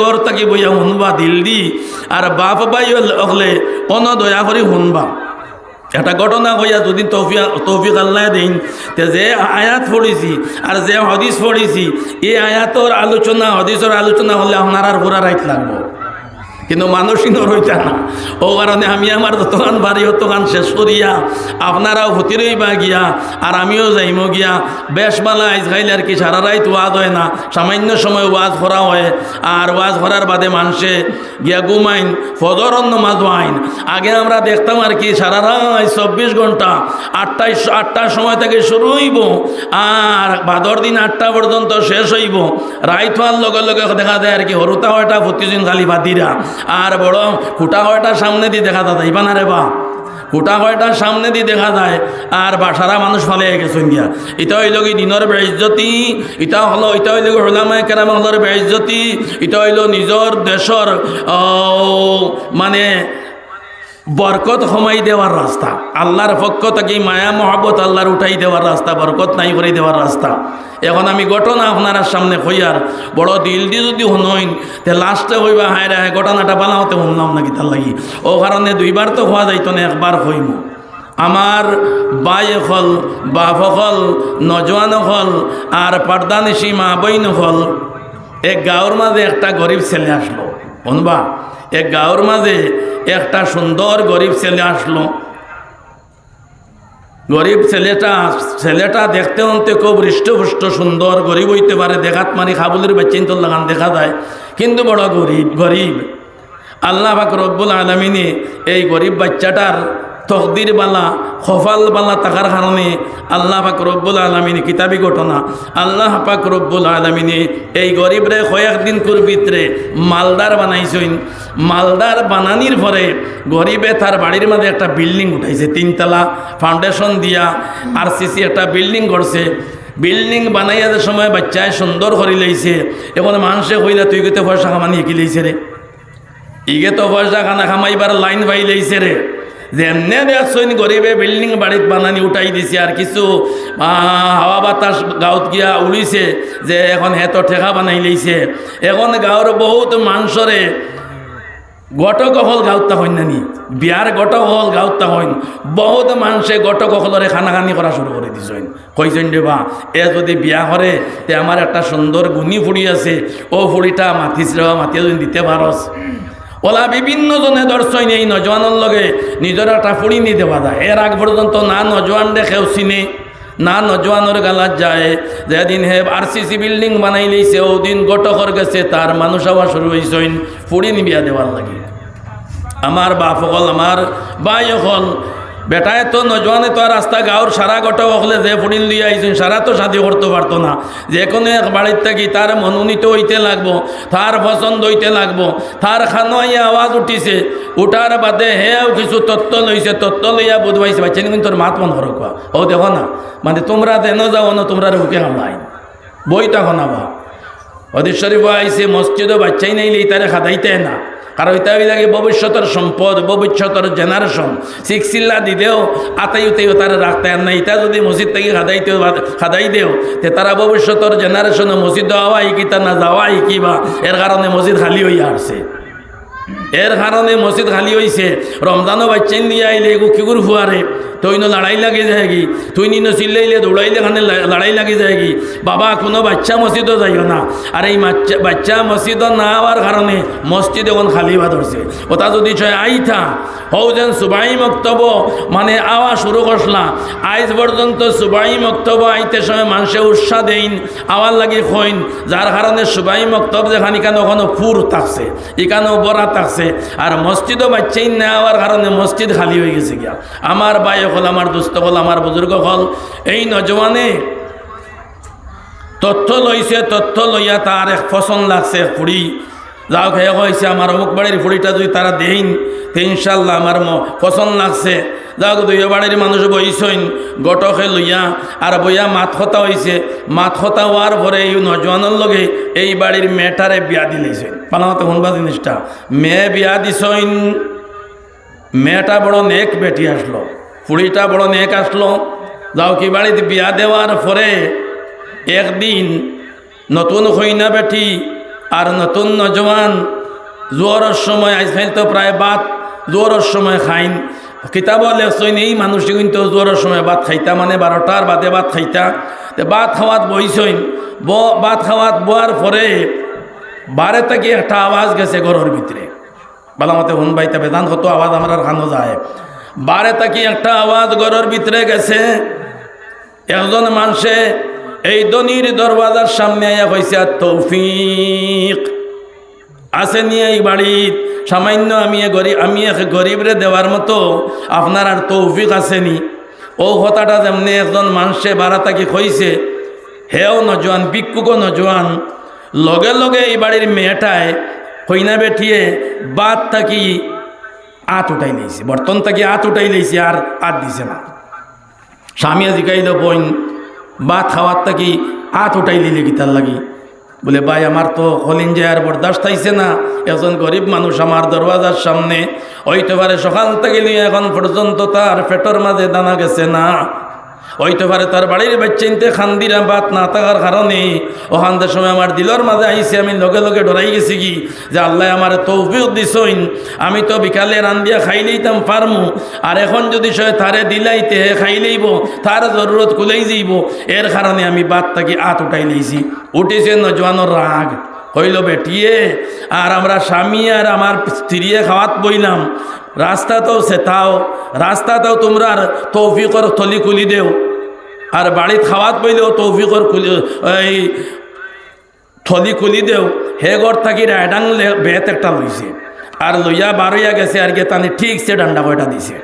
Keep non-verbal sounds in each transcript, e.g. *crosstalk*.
ঘর থাকি বইয়া শুনবা দিল দি। আর বাপ বাই হলে অন দয়া করে শুনবা। একটা ঘটনা হইয়া যদি তৌফিক তৌফিক আল্লাহ দিন। তে যে আয়াত পড়িছি আর যে হদিস পড়িছি এই আয়াতর আলোচনা হদিসর আলোচনা হলে আপনার আর পুরা রাইট লাগবো। কিন্তু মানুষই নরইতা না। ও কারণে আমি আমার দোকান বাড়ি দোকান শেষ করিয়া আপনারাও হতিরই বা গিয়া, আর আমিও যাইম গিয়া। বেশ বালা আইজ খাইলে আর কি সারা রাইত ওয়াজ হয় না। সামান্য সময় ওয়াজ করা হয়, আর ওয়াজ করার বাদে মানুষে গিয়া ঘুমাইন, ফজর অন্য আইন আগে আমরা দেখতাম আর কি সারা রাত চব্বিশ ঘণ্টা, আটটায় আটটার সময় থেকে শুরু হইব, আর ভাদর দিন আটটা পর্যন্ত শেষ হইব। রাইত হওয়ার লগে লগে দেখা যায় আর কি হরুতা হয়টা প্রতিদিন খালি বাতিরা আর বড় কুটা কয়টা সামনে দিয়ে দেখা যায় ইবা না রে বা কুটা কয়টার সামনে দিয়ে দেখা যায়, আর বাসারা মানুষ ফালে গেছেন গিয়া। এটা হইল কি দিনের বেইজ্জতি এটা হলো এটা হইল হলামায় কেরাম হলর বেইজ্জতি এটা হইল নিজর দেশর মানে বরকত সময় দেওয়ার রাস্তা। আল্লাহর পক্ষ থেকে মায়া, মহব্বত আল্লাহর উঠাই দেওয়ার রাস্তা, বরকত নাই করে দেওয়ার রাস্তা। এখন আমি ঘটনা আপনার সামনে হইয়ার বড় দিল দিয়ে যদি শুনইন, তে লাস্টে হইবা, হায় রে ঘটনাটা বানাওতে শুনলাম নাকি তার লাগি। ও কারণে দুইবার তো হওয়া যাইতো না, একবার হইম। আমার বাই হল, বাপ হল, নজওয়ান হল, আর পারদানিসি মা বইন হল। এক গাঁৱৰ মাঝে একটা গরিব ছেলে আসলো। শুনবা এক গাঁওর মাঝে একটা সুন্দর গরিব ছেলে আসলো। গরিব ছেলেটা ছেলেটা দেখতে অন্তে খুব হৃষ্টপুষ্ট, সুন্দর, গরিব হইতে পারে, দেখাত মারি খাবুলের বেচিন্তর লাগান দেখা যায়, কিন্তু বড় গরিব গরিব। আল্লাহ পাক রব্বুল আলমিনে এই গরিব বাচ্চাটার তকদির বালা, খফাল বালা থাকার কারণে আল্লাহ পাক রব্বুল আলমিনে কিতাবি ঘটনা, আল্লাহ পাক রব্বুল আলমিনে এই গরিবরে কয়েকদিন কুর ভিতরে মালদার বানাইছেন। মালদার বানানির পরে গরিবে তার বাড়ির মাঝে একটা বিল্ডিং উঠাইছে, তিনতলা, ফাউন্ডেশন দিয়া আর সিসি একটা বিল্ডিং করছে। বিল্ডিং বানাইয়া সময় বাচ্চায় সুন্দর করে লইছে, এখন মানুষে কইলা তুই কেতে পয়সা কামানি কি লইছে রে? ইগে তো পয়সা খানা খামাইবার লাইন পাই লইছে রে। যেমনে দেখছেন গরিবে বিল্ডিং বাড়িত বানানি উঠাই দিছে আর কিছু হাওয়া বাতাস গাঁৱত গিয়া উলিছে যে এখন হেতো ঠেকা বানাই লইছে এখন গাঁৱৰ বহুত মানুষরে গটকহল গাঁৱত হইন নানি বিয়ার গটকহল গাঁৱত হইন। বহুত মানুষে গটকহলরে খানাখানি করা শুরু করে দিছেন কইছেন রে বা, এ যদি বিয়া করে তে আমার একটা সুন্দর গুণী ফুড়ি আছে ও ফুড়িটা মাতিস রে বা মাতিয়ে যদি দিতে পারস ওলা বিভিন্ন জনে দর্শন এই নজওয়ানোর লগে নিজের একটা ফুড়ি নিয়ে দেওয়া যায়। এর আগ পর্যন্ত না নজওয়ান দেখেও চিনে না নজওয়ানোর গালাত যায়। যেদিন হে আর সি সি বিল্ডিং বানাই লইছে ও দিন গটকর গেছে তার মানুষ আবার শুরু হয়েছেন ফুড়ি নিবিয়া দেওয়ার লাগে। আমার বাপ হল আমার বাই হল বেটায় তো নজওয়ানে তো রাস্তা গাঁর সারা গটক হলে যে ফুড়িন লিয়ে আইছেন সারা তো শাদি করতে পারতো না। যে কোনো এক বাড়ির থাকি তার মনোনীত হইতে লাগবো তার পছন্দ হইতে লাগবো তার খানোয়াই আওয়াজ উঠিছে। উঠার বাদে হেও কিছু তত্ত্ব লইছে তত্ত্ব লইয়া বুধবাইছে বাচ্চা কিন্তু তোর মাত মন করো কোয়া ও দেখো না মানে তোমরা দেন যাও না, তোমরা হুকে কামলাই বই তখন আবার হদিস শরীফ আইসে মসজিদও বাচ্চাই নাইলে তারে খাদাইতে না কারণ এটা লাগে ভবিষ্যতের সম্পদ, ভবিষ্যতের জেনারেশন সিক্সিল্লা দিলেও আতাই উতাইও তারা রাখতে আর না এটা যদি মসজিদ থেকে খাদাইতে খাদাই দেও, তে তারা ভবিষ্যতের জেনারেশনে মসজিদ দেওয়া হয় কি, তা না যাওয়া কি বা, এর কারণে মসজিদ খালি হইয়া আসছে এর কারণে মসজিদ খালি হয়েছে রমজানও বাচ্চান দিয়ে আইলে এগু কিগুর ফুয়ারে। তুই ন লড়াই লাগে যায় কি তুই নিন চিল্লাইলে দৌড়াইলে খানে লড়াই লাগে যায় কি বাবা, কোনো বাচ্চা মসজিদও যাইও না। আর এই বাচ্চা বাচ্চা মসজিদও না হওয়ার কারণে মসজিদ এখন খালি বা ধরছে। ওটা যদি ছয় আইথা হও যেন সুবাই মক্তব মানে আওয়া শুরু করসলা। আইজ পর্যন্ত সুবাই মক্তব আইতে সময় মানুষে উৎসাহ দেইন, আওয়ার লাগে হইন যার কারণে সুবাই মক্তব যেখানে কেন ওখানে ফুর থাকছে। এখানেও বরা থাকছে আর মসজিদও বাচ্চাই না হওয়ার কারণে মসজিদ খালি হয়ে গেছে গিয়া। আমার বাই হল, আমার দুস্থ হল, আমার বুজুর্গ হল। এই নজওয়ানে তথ্য লইছে, তথ্য লইয়া তার এক ফসল লাগছে ফুড়ি। যাও খেয়ে হয়েছে আমার অমুক বাড়ির ফুড়িটা যদি তারা দেইন, তো ইনশাল্লাহ আমার ফসল লাগছে। যাও দুই বাড়ির মানুষ বইছইন। গটকে লইয়া আর বইয়া মাত হতা হয়েছে মাত হতা হওয়ার পরে এই নজওয়ানের লগে এই বাড়ির মেয়েটারে বিয়া দিলেছে পালামতে শুনবা জিনিসটা। মেয়ে বিয়া দিছইন। মেয়েটা বড় নেক বেটি আসলো। ফুড়িটা বড় নেক আসলো। যাও কি বাড়িতে বিয়া দেওয়ার পরে একদিন নতুন কইনা বেটি আর নতুন নজওয়ান, জোয়ারের সময় আজকাল তো প্রায় বাত, জোয়ারের সময় খাইন। কিতাব লেখছইন এই মানুষটি কিন্তু জোয়ারের সময় ভাত খাইতা মানে বারোটার বাদে ভাত খাইতা। ভাত খাওয়াত বইছইন ব খাওয়াত বোয়ার পরে বারে থেকে একটা আওয়াজ গেছে ঘরের ভিতরে বলা মতে হুন বাইতে বেদান কত আওয়াজ আমার খানো যায়। বারে তাকি একটা আওয়াজ ঘরের ভিতরে গেছে। একজন মানুষে এই দনির দরওয়াজার সামনে আয়া কইছে তৌফিক। আছে নিয়ে এই বাড়ির সামান্য আমি গরিব আমি গরিবরে দেওয়ার মতো আপনার আর তৌফিক আসেনি ও কথাটা যেমনি একজন মানুষে বাড়া তাকে কইছে, হেও নজওয়ান বিক্ষুকও নজওয়ান লগে লগে এই বাড়ির মেয়েটায় কইনা বেঠিয়ে বাদ থাকি আত উঠাই লইছে। বর্তন থাকি আত উঠাই লইছে আর আত দিছে না। স্বামীয়ে জিকাইল বইন ভাত খাওয়ার থাকি আত উঠাই লিলে গীতার লাগি। বলে, ভাই, আমার তো হলিন যে আর বরদাস্ত থাইছে না। একজন গরিব মানুষ আমার দরওয়াজার সামনে। হইতে পারে সকাল থেকে নিয়ে এখন পর্যন্ত তার পেটর মাঝে দানা গেছে না। হইতে পারে তার বাড়ির বাচ্চাইতে খান্দিরা বাত না থাকার কারণে ওখানদের সময় আমার দিলর মাঝে আইসে, আমি লগে লগে ডরাই গেছি কি? যে আল্লাহ আমার তৌফিক দিছইন। আমি তো বিকালে রান্দিয়া খাইলেইতাম পারমু আর এখন যদি সে তারে দিলাইতে, হে খাইলেইব তার জরুরত কুলেই যাইব। এর কারণে আমি বাদ থাকি আত উঠাই লইছি। উঠেছে নজওয়ানোর রাগ। হইল বেটিয়ে, আর আমরা স্বামী আর আমার স্ত্রীয়ে খাওয়াত বইলাম। রাস্তাতেও সেতাও। রাস্তাতেও তোমরা তৌফিকর থলি খুলি দেও। আর বাড়িত খাওয়াত বইলেও তৌফিকর খুলি এই থলি খুলি দেও। হে ঘর থাকি রায়ডাং বেত একটা লইছে। আর লইয়া বারইয়া গেছে, আর গে তানি ঠিক সে ডান্ডা কয়টা দিছে।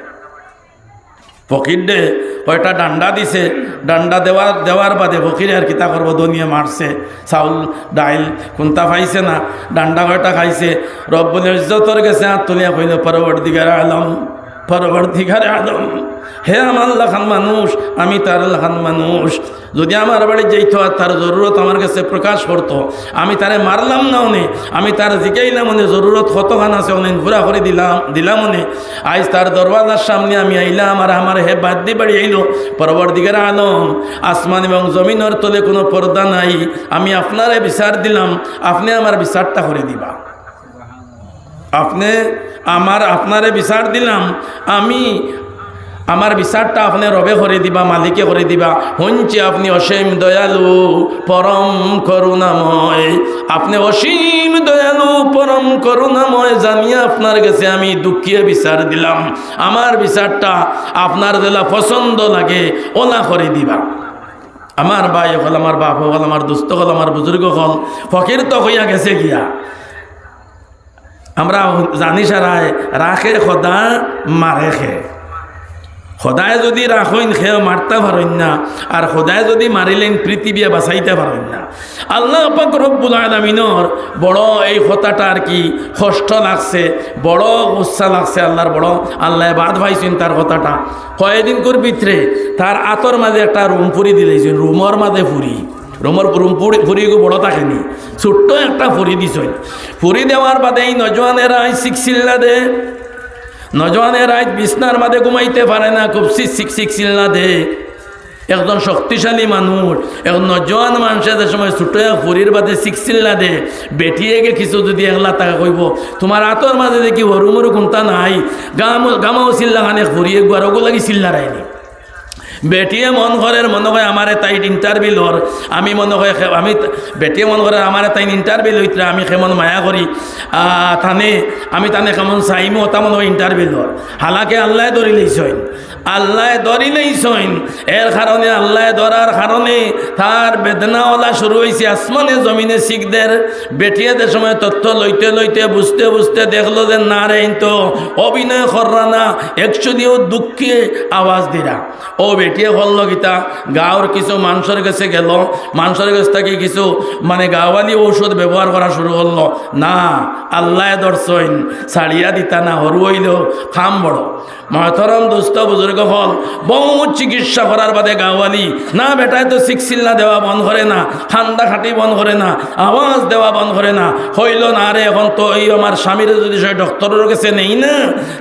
ফকির দে, কয়টা ডান্ডা দিছে। ডান্ডা দেওয়ার দেওয়ার বাদে ফকিরে আর কিতা করব, দনিয়ে মারছে। চাউল, ডাইল কোনটা পাইছে না। ডান্ডা কয়টা খাইছে। রব্বুল ইজ্জতর গেছে হাত তুলিয়া কইল, পরবর্তীকার আলম। পরবর্তীকার আদম, হে আমার লাখান মানুষ, আমি তার লাখান মানুষ। যদি আমার বাড়ি যেত আর তার জরুরত আমার কাছে প্রকাশ করতো, আমি তারে মারলাম না অনে আমি তার জিকাইলাম মনে জরুরত কতখান আছে উনি, ঘুরা করে দিলাম দিলাম মনে আজ তার দরওয়াজার সামনে আমি আইলাম আর আমার হে বাদ দিয়ে বাড়ি আইলো। পরবর্তীকার আলম আসমান এবং জমিনের তলে কোনো পর্দা নাই, আমি আপনারে বিচার দিলাম, আপনি আমার বিচারটা করে দিবা। আপনি আমার আপনারে বিচার দিলাম, আমি আমার বিচারটা আপনি রবে করে দিবা, মালিকে করে দিবা। হঞ্চে আপনি অসীম দয়ালু, পরম করুণাময়। আপনি অসীম দয়ালু, পরম করুণাময় জানিয়ে আপনার কাছে আমি দুঃখিয়ে বিচার দিলাম। আমার বিচারটা আপনার দিলা পছন্দ লাগে, ওলা করে দিবা। আমার ভাই হল, আমার বাপ হল, আমার দুস্থ হল, আমার বুজুর্গ হল, ফকির তো হইয়া গেছে গিয়া। আমরা জানি সারায় রাখে খোদা মারে খে। সদায় যদি রাখইন খেয়ে মারতে পারেন না। আর সদায় যদি মারিলেন পৃথিবী বাঁচাইতে পারেন না। আল্লাহ পাক রব্বুল আলমিনর বড় এই কথাটা আর কি, কষ্ট লাগছে, বড় গুসা লাগছে আল্লাহর বড়। আল্লাহ বাদ ভাইছেন তার কথাটা কয়েকদিন কর ভিতরে তার আতর মাঝে একটা রুম ফুরি দিলেছেন রুমর মাঝে ফুরি রুমর রুম ফুরি ফুরি বড় থাকেনি ছোট্ট একটা ফুরি দিছেন ফুরি দেওয়ার বাদে এই নজওয়ানেরা শিখছিল্লা দে। নজওয়ানের আজ বিছনার মাঝে ঘুমাইতে পারে না, খুব শিক শিক চিল্লা দে। একজন শক্তিশালী মানুষ এখন নজওয়ান মানুষের সময় ছোটো ফুরির বাদে শিখছিল্লা দে, বেটিয়ে গে কিছু যদি একলা টাকা কইব, তোমার আতর মাঝে দেখি হরু মরু কোনটা নাই। গাম গামাও চিল্লা খানে ফুরিয়ে গুয়ারগো লাগি চিল্লা রায়নি বেটিয়ে মন ঘরের মনে হয় আমার তাই ইন্টারভিউ লর। আমি মনে হয় আমি বেটিয়ে মন ঘরের আমার তাই ইন্টারভিউ লইতরা আমি কেমন মায়া করি। তানে, আমি তানে কেমন চাইমো, তা মনে হয় ইন্টারভিউ লর। হালাকে আল্লাহ ধরি লইছইন। আল্লাহ ধরি লইছইন। এর কারণে আল্লাহ ধরার কারণে তার বেদনাওয়ালা শুরু হয়েছে আসমানে, জমিনে শিখদের। বেটিয়াদের সময় তথ্য লইতে লইতে বুঝতে বুঝতে দেখল যে, না রে তো অভিনয় কররা না একচুয়ালিও দুঃখে আওয়াজ দিরা। ও বেটিয়ে করল গীতা। গাঁৱৰ কিছু মানুষের কাছে গেল। মানুষের কাছ থেকে কিছু মানে গাওয়ালি ঔষধ ব্যবহার করা শুরু করল না, আল্লাহ দর্শন ছাড়িয়া দিতা না হরু খাম বড়। মহতরম দুস্থ বুজুর্গ হল। বহু চিকিৎসা করার বাদে গাঁওয়ালি। না বেটায় তো শিখছিল্লা দেওয়া বন্ধ করে না, ঠান্ডা খাটি বন্ধ করে না, আওয়াজ দেওয়া বন্ধ করে না। হইল না রে, এখন তো এই আমার স্বামীর যদি সে ডক্টরের কাছে নেই না,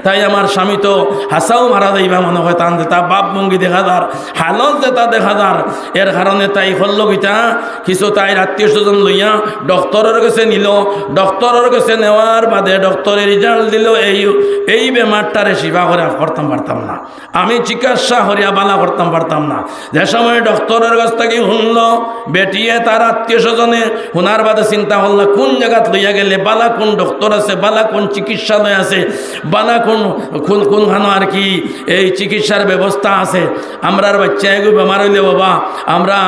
তাই আমার স্বামী তো হাসাও মারা যাইবা মনে হয়, তান তা বাপ মঙ্গি দেখা যার, হালত যেটা দেখা যার। এর কারণে তাই হল্ল গীতা, কিছু তাই আত্মীয় স্বজন লইয়া ডক্টরের কাছে নিল। ডক্টরের কাছে নেওয়ার বাদে ডক্টরের রেজাল্ট দিল, এই এই বেমারটারে সেবা করে করতাম পারতাম না। আমি চিকিৎসা হরিয়া বালা করতাম পারতাম না। যে সময় ডক্টরের কাছ থেকে শুনল, বেটিয়ে তার আত্মীয় স্বজনে, শোনার বাদে চিন্তা হল কোন জায়গাত লইয়া গেলে বালা কোন ডক্টর আছে, বালা কোন চিকিৎসালয় আছে, বালা কোন কোন, কোনখানো আর কি এই চিকিৎসার ব্যবস্থা আছে। আমরার বাচ্চা এগো বেমার হইলে বাবা, আমরা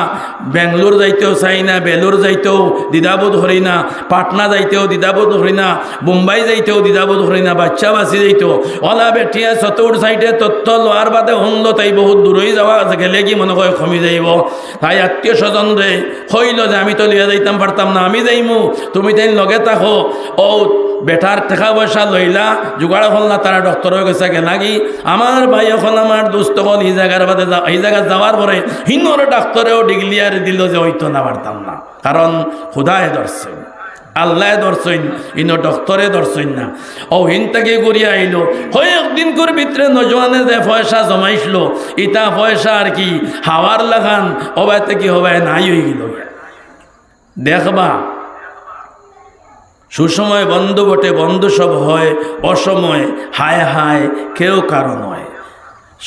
বেঙ্গলোর যাইতেও চাই না, বেলুর যাইতেও দ্বিধাবোধ হরি না, পাটনা যাইতেও দ্বিধাবোধ হরি না, মুম্বাই যাইতেও দ্বিধাবোধ হরি না বাচ্চা বাসি যাইতেও। অলা বেঠিয়া চতুর সাইডে তথ্য লোয়ার বাদে শুনল তাই বহুত দূরই যাওয়া আছে, গেলে কি মনে হয় কমি যাইব। তাই আত্মীয় স্বজন রে হইল যে আমি তো লিয়া যাইতাম পারতাম না, আমি যাইমু। তুমি তাই লগে থাকো। ও বেটার টাকা পয়সা লইলা জোগাড় হল না তারা ডক্টর হয়ে গেছে গে লাগি আমার ভাই এখন আমার দুস্থ হল এই জায়গার বাদে এই জায়গা যাওয়ার পরে হিন্দুর ডাক্তারেও ডিগলিয়ার দিল যে হইতো না পারতাম না। কারণ খুদায় ধরছে আল্লাহ দর্শন ইনো ডক্টরে দর্শন না। ও হিন থেকে ঘুরিয়া আইলো। কয়েকদিন করে ভিতরে নজওয়ানে যে পয়সা জমাইছিল ইতা পয়সা আর কি হাওয়ার লাগান, অবাই থেকে হবাই নাই হয়ে গেল। দেখবা, সুসময় বন্ধ বটে, বন্ধ সব হয়, অসময় হায় হায় কেউ কারও নয়।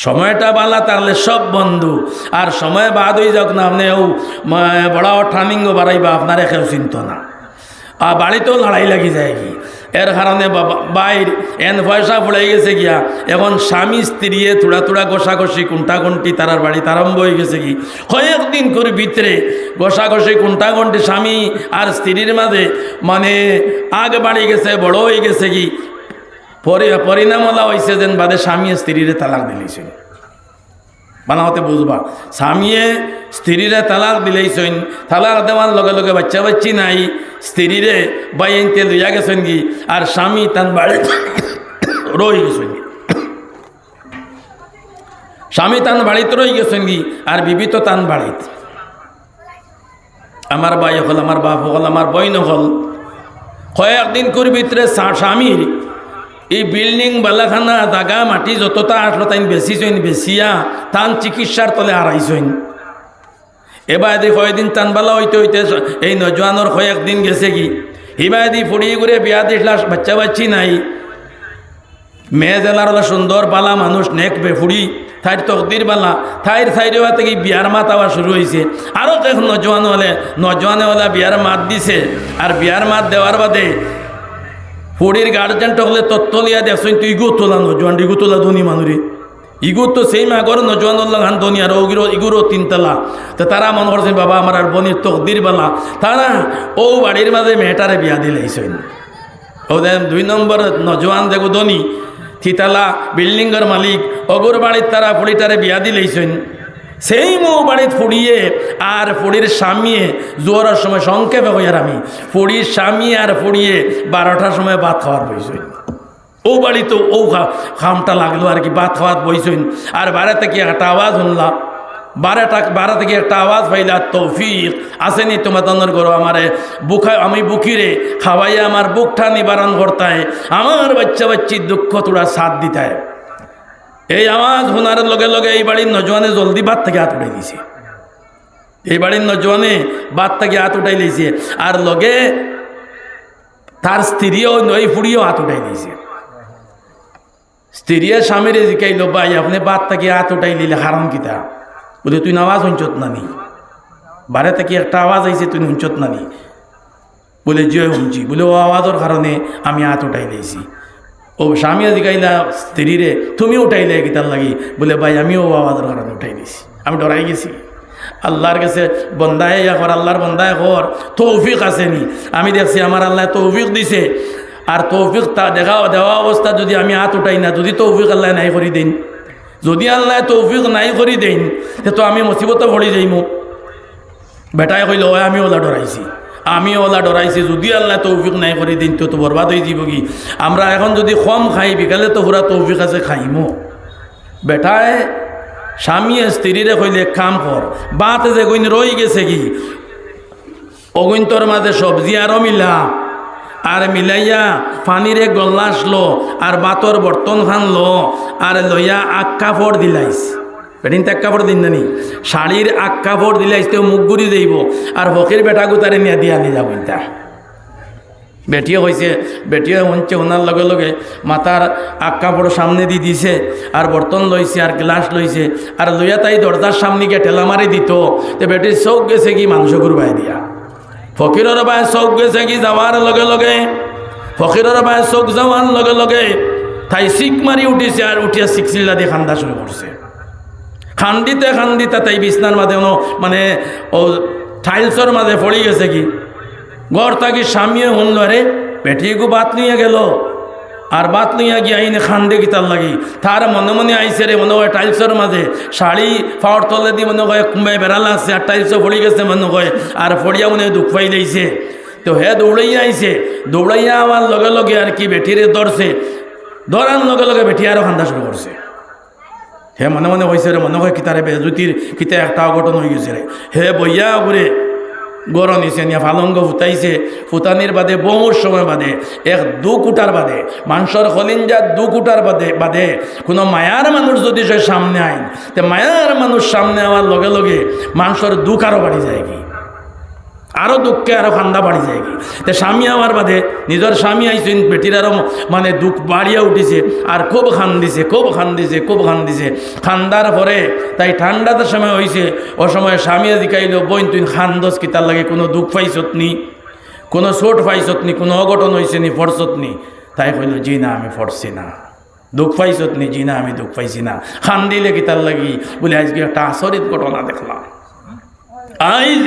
সময়টা বালা তাহলে সব বন্ধু, আর সময় বাদ হয়ে যাক না আপনি বড় ট্রানিংও বাড়াইবা, আপনারা কেউ চিন্ত না। আর বাড়িতেও লড়াই লাগি যায় কি এর কারণে বাইর এন পয়সা পড়ে গেছে গিয়া এখন স্বামী স্ত্রীয়ে থোড়া ঘষাঘষি কুন্টা কুন্টি তারার বাড়িতে আরম্ভ হয়ে গেছে কি কয়েকদিন করে ভিতরে কুন্টা কুন্টি স্বামী আর স্ত্রীর মাঝে মানে আগ বাড়ি গেছে বড় হয়ে গেছে কি পরি পরিণামলা হয়েছে যেন বাদে স্বামী স্ত্রীরে তালাক দিলেছেন বানাওতে বুঝবা। স্বামীয়ে স্ত্রীরে তালাক দিলেইছেন, তালাক দেওয়ার লগে লগে বাচ্চা বাচ্চি নাই, স্ত্রীরে বাইনতে লইয়া গেছেন কি, আর স্বামী তান বাড়ি *coughs* রই গেছেন স্বামী তান বাড়িতে রই গেছেন কি, আর বিবি তো তান বাড়িত। আমার বাই হল, আমার বাপ হল, আমার বইন হল। কয়েকদিন করে ভিতরে স্বা- স্বামীর এই বিল্ডিং বালাখানা, জাগা, মাটি যতটা আসলো তাই বেশিছইন বেশিয়া তান চিকিৎসার তলে হারাইছইন। এবার দি কয়দিন টানবালা হইতে হইতে এই নজওয়ানোর কয়েকদিন গেছে কি? হিবাই দি ফুড়ি ঘুরে বিয়া দিসলা বাচ্চা বাচ্চি নাই। মেয়ে জেলার সুন্দর বালা মানুষ, নেক বেফুড়ি, থাইর তকদির বালা। থাইর থাইর থেকে বিয়ার মাত আবার শুরু হয়েছে আরও কেখ নজওয়ান হলে নজওয়ানে হলে বিয়ার মাত দিছে। আর বিয়ার মাত দেওয়ার বাদে ফুড়ির গার্জেনটা হলে তত্ত্ব লিয়া দেখছেন তুই ইগু তোলা নজওয়ান ইগু তোলা ধনী মানুরি। ইগু তো সেই মাগর নজওয়ান লাগান ধনী, আর ওগিরো ইগুরো তিনতলা। তো তারা মনে করছেন বাবা, আমার আর বনির তকদির বালা। তারা ও বাড়ির মাঝে মেয়েটারে বিয়া দিলেছেন ওদের দুই নম্বর নজওয়ান দেখো ধনী। থিতালা, বিল্ডিংয়ের মালিক। অগুর বাড়ির তারা ফুড়িটারে বিয়া দিলেইছেন সেই মৌ বাড়িত ফুড়িয়ে আর ফুড়ির স্বামীয়ে জোয়ারের সময় সংক্ষেপে হইয়ার আমি ফুড়ির স্বামী আর ফুড়িয়ে বারোটার সময় ভাত খাওয়ার বইছেন ও বাড়ি তো ও খামটা লাগল আর কি, ভাত খাওয়াত বইছেন আর বারে থেকে একটা আওয়াজ শুনলাম বারোটা বারো থেকে একটা আওয়াজ পাইলা, তৌফিক, আসেনি তোমার তন্দর করো আমারে। বুখা আমি বুকিরে খাওয়াইয়া আমার বুকটা নিবারণ করতায়। আমার বাচ্চা বাচ্চির দুঃখ তোরা সাথ দিতায়। এই আওয়াজ শোনার লগে লগে এই বাড়ির নজওয়ানে জলদি বাদ থেকে হাত উঠাই দিছে। এই বাড়ির নজওয়ানে বাদ থেকে হাত উঠাই দিয়েছে আর লগে তার স্ত্রীও নই ফুড়িও হাত উঠাই দিয়েছে স্ত্রীয়ে স্বামীরে জিকাইল, ভাই, আপনি বাদ থেকে হাত উঠাই দিলে হারাম কিতা বলে, তুই আওয়াজ শুনছত নানি বারে থেকে একটা আওয়াজ আইছে, তুই শুনছত নানি বলে জয় শুনছি। বলে, ও আওয়াজের কারণে আমি হাত উঠাই দিয়েছি। ও স্বামী জিকাইলা স্ত্রীরে, তুমি উঠাইলে কিতার লাগি? বলে, ভাই, আমিও আওয়াজের কারণে উঠাই দিয়েছি আমি ডরাই গেছি। আল্লাহর কাছে বন্দায় কর, আল্লাহর বন্দায় কর। তৌফিক আসেনি আমি দেখছি আমার আল্লাহ তৌফিক দিছে। আর তৌফিক তা দেখা, দেওয়া অবস্থা যদি আমি হাত উঠাই না, যদি তৌফিক আল্লাহ নাই করি দিন। যদি আল্লাহ তৌফিক নাই করি দেন, তো আমি মুসিবতে পড়ি যাইমু। বেটাই কইল, ওই, আমি ওলা ডরাইছি। আমি ওলা ডরাইছি, যদি আল্লাহ তৌফিক নাই করে দিন, তো বরবাদ হয়ে যাব কি? আমরা এখন যদি কম খাই, বিকালে তো পুরা তৌফিক আছে, খাইমো। বেটায় স্বামী স্ত্রীরে কইলে কাম কর, বাতে যে গইন রই গেছে কি? অগৈন্তর মাঝে সবজি আরও মিলা, আর মিলাইয়া পানিরে গল্লাস লো আর বাতর বর্তন খান লো আর লইয়া আগ কাপড় দিলাইস। বেটিন এক কাপড় দিন নানি। শাড়ির আক কাপড় দিলে আসতে মুখ গুড়ি যাইব আর ফকির বেটা গুতারে নিয়ে দিয়ে আনি যাব ইতা। বেটিয়ে হয়েছে বেটিয়ে হচ্ছে ওনার লগে লগে মাথার আক কাপড় সামনে দিয়ে দিছে, আর বর্তন লইছে আর গ্লাস লইছে আর লইয়া তাই দরজার সামনে গিয়ে ঠেলা মারি দিত। তো বেটির চৌক গেছে কি মাংস গুরবাই দিয়া। ফকিরের বায় চৌক গেছে কি যাওয়ার লগে লগে ফকিরের বায় চৌক যাওয়ার লগে লগে তাই শিক মারি উঠিছে, আর উঠিয়া শিকচিল্লা দিয়ে খান্দা শুরু করছে খান্দিতে খান্দিতে তাই বিছনার মাঝে মানে ও টাইলসর মাঝে পড়ে গেছে কি? গড় তাকে স্বামীও শুনল রে পেটিগু বাত নিয়ে গেল। আর বাত নিয়ে গিয়ে আইনে খান্দে কি তার লাগি। তার মনে মনে আইসে রে, মনে হয় টাইলসের মাঝে। শাড়ি পাওয়ার তলে দিয়ে মনে হয় কুম্বাই বেড়ালা আছে, আর টাইলসও পড়ে গেছে মনে হয়। আর ফড়িয়া মনে দুঃখ পাই দিয়েছে তো হে দৌড়াইয়া আইছে। দৌড়াইয়া আমার লগে লগে আর কি বেঠিরে ধরছে। ধরার লগে লগে বেঠি আরও খান্দা শুরু করছে। হে মনে মনে হয়েছে রে, মনে হয় কিতারে বেজুতির কিতা একটা অঘটন হয়ে গেছে রে। হে বইয়া ঘুরে গরম নিছে নিয়ে, ফালঙ্গ ফুটাইছে। ফুটানির বাদে বহুর সময় বাদে, এক দু কুটার বাদে মাংসর হলিঞ্জার দু কুটার বাদে বাদে, কোনো মায়ার মানুষ যদি সে সামনে আইন, তে মায়ার মানুষ সামনে আওয়ার লগে লগে মাংসর দু কারও বাড়ি যায় কি আরও দুঃখে আরও খান্দা বাড়ি যায় তে স্বামী আমার বাদে নিজের স্বামী আইসেন বেটির আরও মানে দুঃখ বাড়িয়া উঠিছে, আর খুব খান দিছে খুব খান দিছে খুব খান দিছে খান্দার পরে তাই ঠান্ডাতে সময় হয়েছে ও সময় স্বামী জিকাইল বইন, তুই খান্দস কি? তার লাগে কোনো দুঃখ পাইছত নি? কোনো চোট পাইছত নি? কোনো অঘটন হয়েছে নি? ফরছত নি? তাই কইল, জি না, আমি ফরছি না। দুঃখ পাইছত নি? জি না, আমি দুঃখ পাইছি না। খান্দিলে কি তার লাগি? বলে, আজকে একটা আচরিত ঘটনা দেখলাম। আইজ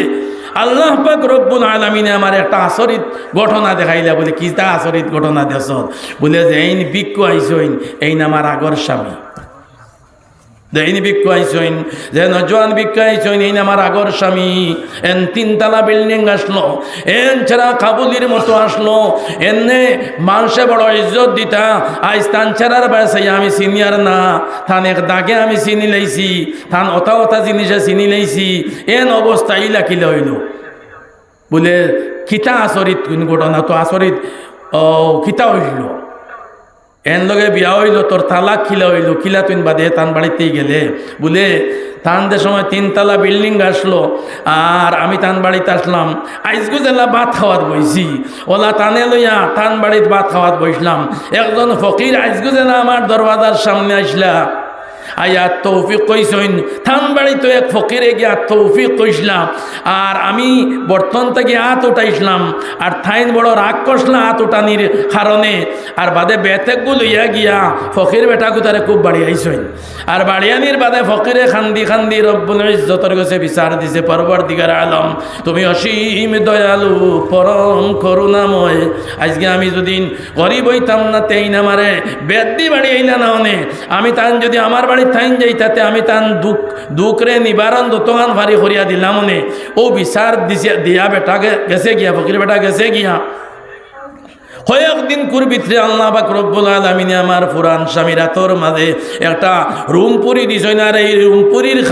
আল্লাহ পাক রব্বুল আলমিনে আমার একটা আচরিত ঘটনা দেখাইলা বলে, কি তা আচরিত ঘটনা দেশ বলে যে, এইন বিক্ষু আইসইন এইন আমার আগর স্বামী। দেইনি বিক্ষু আইসইন যে নজওয়ান বিক্ষু আইসইন এইন আমার আগর স্বামী। এন তিনতলা বিল্ডিং আসলো, এন ছাড়া কাবুলির মতো আসলো, এনে মানুষে বড় ইজ্জত দিতা, আজ তান ছাড়ার বাসাই আমি সিনিয়র না থান এক দাগে আমি চিনি লাইছি থান অতা অতা জিনিসে চিনি লাইছি, এন অবস্থা ইলা কিলে হইল। বলে, কিতা আচরিত কোন ঘটনা? তো আচরিত ও খিতা হইল? এন লগে বিয়া হইল, তোর তালাক খিলা হইল, খিলা তুই বাদে তান বাড়িতেই গেলে। বলে, তান যে সময় তিনতলা বিল্ডিং আসলো, আর আমি তান বাড়িতে আসলাম আইসগু জেলা ভাত খাওয়াত বইছি। ওলা তানে লইয়া তান বাড়িতে ভাত খাওয়াত বইসলাম। একজন ফকির আইসগু জেলা আমার দরওয়াজার সামনে আসলা। আইয়া তৌফিক কইসইন। থান বাড়িতে এক ফকিরে গিয়া তৌফিক কইসলাম। আর আমি বর্তন থেকে হাত উঠাইছিলাম আর থাইন বড় রাগ উঠানির কারণে। আর বাদে বেতেকগু লইয়া গিয়া ফকির বেটাকু তারে খুব আর বাড়িয়ানির বাদে ফকিরে খান্দি খান্দি রব্বুল ইজ্জতর গেছে বিচার দিছে পরবর দিগার আলম। তুমি অসীম দয়ালু, পরম করুণাময়। আজকে আমি যদি গরিব হইতাম না তেই না মারে বেদি বাড়ি আইলা না আমি তান যদি আমার থাইন যাই, তাতে আমি তান দুঃখ, দুঃখরে নিবারণ দোকান ভারি করিয়া দিলাম ও বিচার দিছে, দিয়া বেটা গেছে গিয়া, ফকির বেটা গেছে গিয়া। কয়েকদিন কুর ভিতরে আল্লাহ বাক রব্বুল আলমিনে আমার পুরান স্বামীর হাতর মাঝে একটা রুম পুরি এই রুম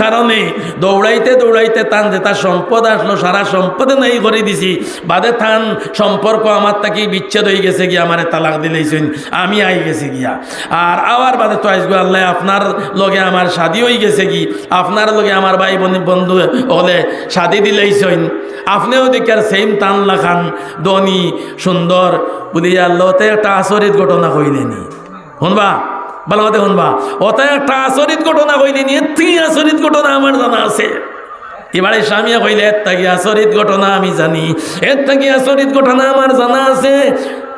কারণে দৌড়াইতে দৌড়াইতে টান যে তার সম্পদ আসলো, সারা সম্পদে নাই করে দিছি। বাদে থান সম্পর্ক আমার তাকে বিচ্ছেদ হয়ে গেছে গিয়া আমার তালাক দিলেইছেন, আমি আই গেছি গিয়া। আর আবার বাদে তো আসব আল্লাহ আপনার লগে আমার শাদি হয়ে গেছে কি আপনার লগে আমার ভাই বোন, বন্ধু হলে শাদি দিলেইছেন। আপনিও দেখার সেম টান লাখান ধনী, সুন্দর বলি আল্লাহতে একটা আচরিত ঘটনা কইলেনি শুনবা? ভালো কথা শুনবা। ওতে একটা আচরিত ঘটনা কইলেনি থেকে আচরিত ঘটনা আমার জানা আছে। এবারে স্বামীয়ে কইলে, এর থাকি আচরিত ঘটনা আমি জানি। এর থাকি আচরিত ঘটনা আমার জানা আছে।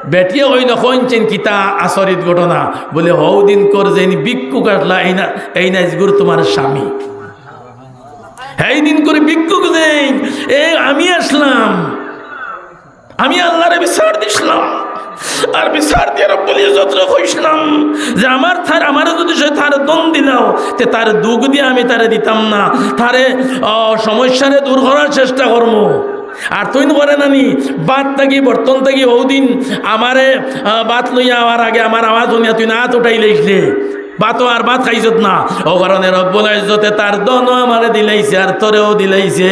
বেটিয়ে কইল কইছেন কিতা আচরিত ঘটনা? বলে হৌ দিন কর যেন বিক্ষু কাটলা এই না এই না গুর তোমার স্বামী। এই দিন করে ভিক্ষুক দেই এ আমি আসলাম। আমি আল্লাহরে বিচার দিছিলাম। আর বিচার দিয়ে রব্বুল ইজ্জতরে কইছিলাম যে আমার থার, আমারও যদি সে তার দন দিলাও তে তার দুঃখ দিয়ে আমি তারে দিতাম না। তারে সমস্যারে দূর করার চেষ্টা করব আর তুই করে নানি, বাদ থাকি, বর্তন থাকি দিন আমারে বাত লইয়া আমার আগে আমার আওয়াজ শুনিয়া তুই না উঠাই লাইছিলে। বাতো আর ভাত খাইছত না। ও কারণে রব্বুল ইজ্জতে তার দনও আমারে দিলাইছে, আর তোরেও দিলাইছে।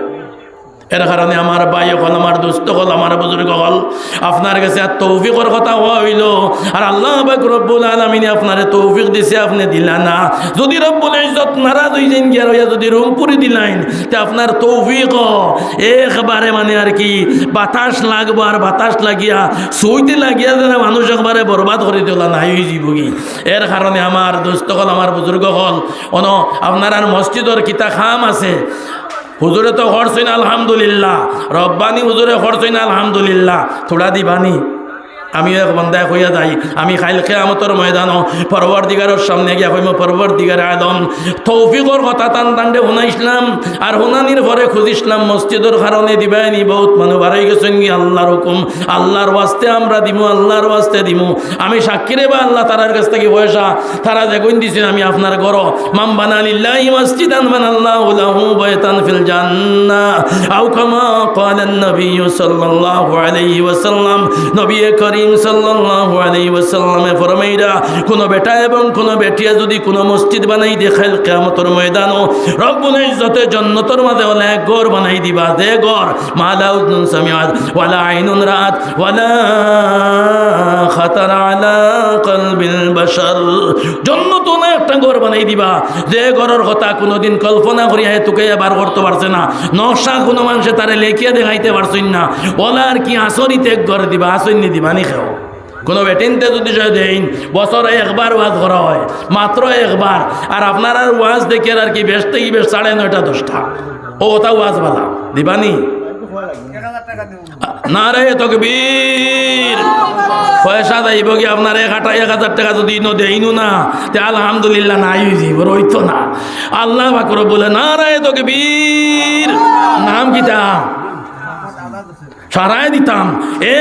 এর কারণে আমার ভাই হল, আমার দুস্থ হল, আমার বুজুর্গ হল। আপনার কাছে আর তৌফিকর কথা হইল। আর আল্লাহ বাক রব্বুল আলমিনে আপনার তৌফিক দিছে, আপনি দিলা না। যদি রব্বুল ইজ্জত নারাজ হয়ে যান গিয়া রইয়া যদি রুম পুরি দিলাইন, তে আপনার তৌফিক। একবারে মানে আর কি, বাতাস লাগবো আর বাতাস লাগিয়া, সইতে লাগিয়া যেন মানুষ একবারে বরবাদ করে তোলা নাই হয়ে যাব কি এর কারণে আমার দুস্থ হল, আমার বুজুর্গ হল। অন, আপনার আর মসজিদর কিতা খাম আছে। হুজুরে তো হরসেন আলহামদুলিল্লাহ। রব্বানি হুজুরে হরসেন আলহামদুলিল্লাহ। থোড়া দিবানি। আমি এক বন্দায় হইয়া যাই। আমি খাইল খেয়ামতর ময়দানও। পরবর দিগারের সামনে গিয়া হইম পরবর দিগারে আদম, তৌফিকর কথা তান টান্ডে শুনাইছিলাম আর শুনানির পরে খুঁজিছিলাম মসজিদের কারণে দিবাইনি বহুত মানুষ। বাড়াই গেছেন কি আল্লাহর হুকুম। আল্লাহর ওয়াস্তে আমরা দিমু, আল্লাহর ওয়াস্তে দিমু। আমি সাক্ষীরে বা আল্লাহ তারার কাছ থেকে পয়সা, তারা দেখুন দিছেন আমি আপনার ঘর। মাম বানালিল্লাহি মসজিদান বানাল্লাহু লাহু বাইতান ফিল জান্নাহ আও কামা ক্বালা নবী সাল্লাল্লাহু আলাইহি ওয়াসাল্লাম। নবী করিম সাল্লাল্লাহু আলাইহি ওয়াসাল্লামে ফরমাইরা, কোন বেটা এবং কোন বেটিয়া যদি কোন মসজিদ বানাই দেখাইল কিয়ামতের ময়দানও রব্বুল ইজ্জতে জান্নাতের মাঝে ওলা এক ঘর বানাই দিবা দে ঘর। মালা উযনুন সামিআত ওয়ালা আইনুন ওয়ালা খাতার আলা কলবিল বাশার। জান্নাত একটা ঘর বানাই দিবা, যে ঘরের কথা কোনোদিন কল্পনা করিয়া তোকে এবার করতে পারছে না। নকশা কোনো মানুষে তারে লেখিয়া দেখাইতে পারছেন না। ওলা আর কি আসরিতে ঘর দিবা আসন্নি দিবা, নি খাও কোনো বেটিনতে যদি দেন বছরে একবার ওয়াজ করা হয়, মাত্র একবার, আর আপনার আর ওয়াজ দেখে আর কি বেশ থেকে বেশ সাড়ে নয়টা, দশটা। ও ওটা ওয়াজ বালা। দিবানি? না রে, তকবীর। পয়সা দেব কি আপনার এক হাটা এক হাজার টাকা যদি ইনো দেইনু না, তে আলহামদুলিল্লাহ নাই যাব রইতো না। আল্লাহ বাকর বলে না রে, তকবীর। নাম কিতা সারাই দিতাম।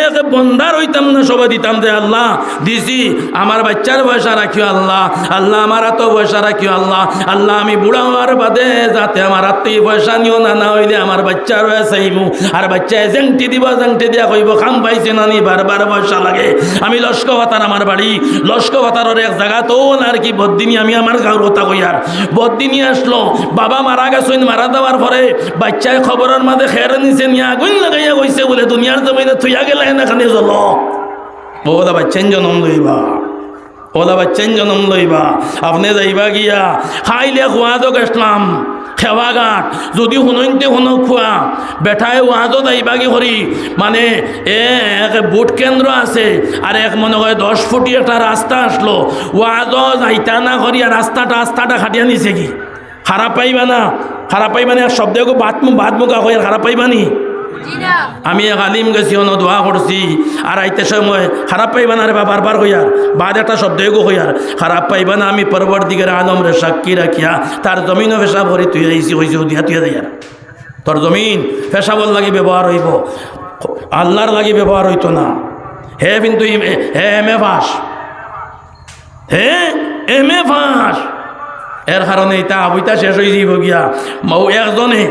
এক বন্দার হইতাম না, সবাই দিতাম যে আল্লাহ, দিছি। আমার বাচ্চার পয়সা রাখিও আল্লাহ আল্লাহ আমার এত পয়সা রাখিও আল্লাহ আল্লাহ আমি বুড়া হওয়ার বাদে যাতে আমার হাতে পয়সা নিও না না হইলে আমার বাচ্চার চাইমু আর বাচ্চা জেংটি দিব জেংটি দিয়া কইব, খাম পাইছে নানি বারবার পয়সা লাগে। আমি লস্ক ভাতার আমার বাড়ি, লস্ক ভাতারের এক জায়গা, তো আর কি বদিনী আমি আমার গাঁর কথা কইয়ার বদিনী আসলো, বাবা মারা গেছেন মারা দেওয়ার পরে বাচ্চায় খবরের মাঝে খের নিছে, নিয়ে আগুন লাগাইয়া গইছে বলে দুনিয়ার জমিনে থইয়া গেলে এখানে জল ওলা বাচ্চেন জনম লইবা। ওলা বাচ্চেন জনম লইবা। আপনি যাইবা গিয়া, খাইলে খোয়া তো গেছলাম গাঁত। যদি শুনতে শুনো খোৱা। বেঠাই ওয়াজত যাইবা কি করি মানে এক বুট কেন্দ্র আছে আর এক মনে হয় দশ ফুটি একটা রাস্তা আসলো। ওয়াজ যাইতা না করি আর রাস্তাটা রাস্তাটা খাটিয়া নিছে কি খারাপ পাইবা না। খারাপ পাইবা না? শব্দ বাত বাত মুখা আর খারাপ পাইবা আমি আলিম গেছি অন দোয়া করছি। আর আইতে সময়, খারাপ পাইবা না রে বা বারবার হইয়ার বাদ একটা শব্দ এগো হইয়ার খারাপ পাইবা না, আমি পরবর দিকের আলম রে সাক্ষী রাখিয়া, তার জমিনও পেশা ভরি তুই আইসি হয়েছে দিয়া তুই দিয়ার। তোর জমিন পেশাবল লাগি ব্যবহার হইব। আল্লাহর লাগি ব্যবহার হইতো না। হে কিন্তু হে এম এ ফাঁস। হে এম এ ফাঁস। এর কারণে এটা আবইতা শেষ হয়ে যাব গিয়া। মৌ একজনে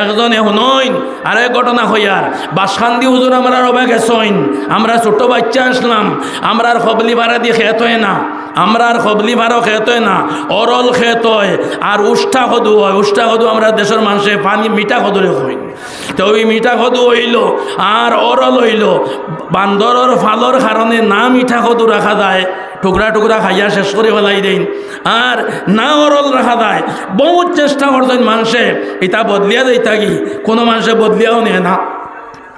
একজনে শুনইন আর এক ঘটনা হইয়ার। বাসখান্দি হুজুর আমরা রবে গেছইন। আমরা ছোট বাচ্চা আসলাম, আমরা আর খবলি ভাড়া দিয়ে খেত হয় না। আমরা আর খবলি ভাড়াও খেত হয় না, অরল খেত হয় আর উষ্ঠা সদু হয়। উষ্ঠা সদু আমরা দেশের মানুষে পানি, মিঠা সদুরে হইন তো ওই মিঠা সদু হইল, আর অরল হইল। বান্দরের ফালর কারণে না মিঠা সদু রাখা যায়। টুকরা টুকরা খাইয়া শেষ করে ফেলাই দিন। আর না অরল রাখা যায়। বহুত চেষ্টা করছেন মানুষে এটা বদলিয়া দেয় থাকি কোনো মানুষে বদলিয়াও নেয় না।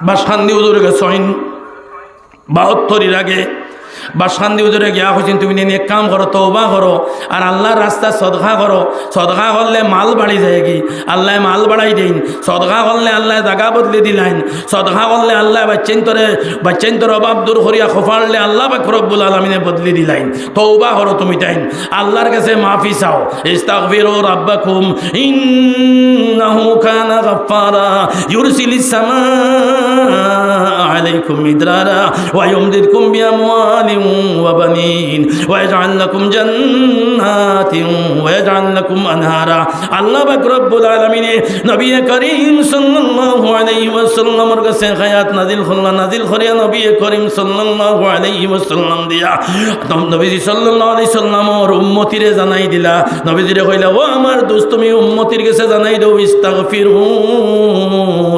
বা শান্তি উজুরে গেছেন বাহাত্তরির আগে বা শান্তি উজুরে গিয়া হয়েছেন তুমি নিয়ে কাম করো তৌবা করো, আর আল্লাহর রাস্তা সদকা করো। সদকা করলে মাল বাড়ি যায় কি আল্লাহ মাল বাড়াই দিন। সদকা করলে আল্লাহ জাগা বদলে দিলেন। সদকা করলে আল্লাহ বাচ্চেন তোরে বাচ্চেন অভাব দূর করিয়া খোফাড়লে আল্লাহ বা রব্বুল আলমিনে বদলে দিলেন। তৌবা করো তুমি তাইন। আল্লাহর কাছে মাফি চাও। ইস্তাকবির ইস্তাগফিরু রাব্বাকুম, ইন্নাহু কানা গাফফারা, ইউরসিলিস সামা আলাইকুম মিদরারা, ওয়া ইউমদিদকুম বিআমওয়াল। أموال وبنين ويجعل لكم جنات ويجعل لكم أنهارا আল্লাহ পাক রব্বুল আলামিনে নবী করিম সাল্লাল্লাহু আলাইহি ওয়াসাল্লামের কাছে হায়াত নাজিল করলেন নাজিল করিয়া নবী করিম সাল্লাল্লাহু আলাইহি ওয়াসাল্লাম দিয়া তখন নবীজি সাল্লাল্লাহু আলাইহি সাল্লামর উম্মতিরে জানাই দিলা নবীজিরে কইলা ও আমার দোস্ত তুমি উম্মতির কাছে জানাই দাও ইস্তাগফিরু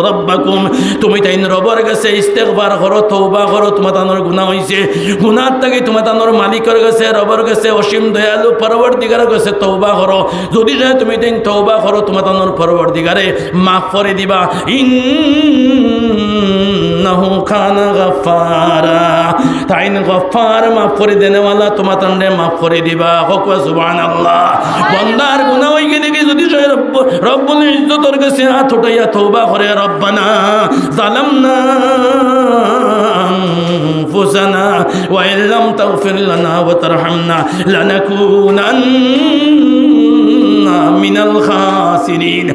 রাব্বাকুম তুমি তাইন রবর কাছে ইস্তেগফার করো তওবা করো তোমার তানোর গুনাহ হইছে গুনাহ থেকে তোমার তানোর মালিকর গেছে রবর গেছে অসীম দয়ালু পরবর দিগার গেছে তৌবা করো যদি যায় তুমি দিন তৌবা করো তোমার তানোর পরবর্তীকারে মাফ করে দিবা। ইন্নাহু কানা গাফারা তাইন গফার মাফ করে দেনেওয়ালা তোমার তানরে মাফ করে দিবা হকুয়া সুবহানাল্লাহ বন্দার গুনাহ হই গেলে কি যদি সে রব্ব রব্বুল ইজ্জতর কাছে হাত উঠাইয়া তওবা করে রব্বানা জালামনা أنفسنا وإن لم تغفر لنا وترحمنا لنكونن من الخاسرين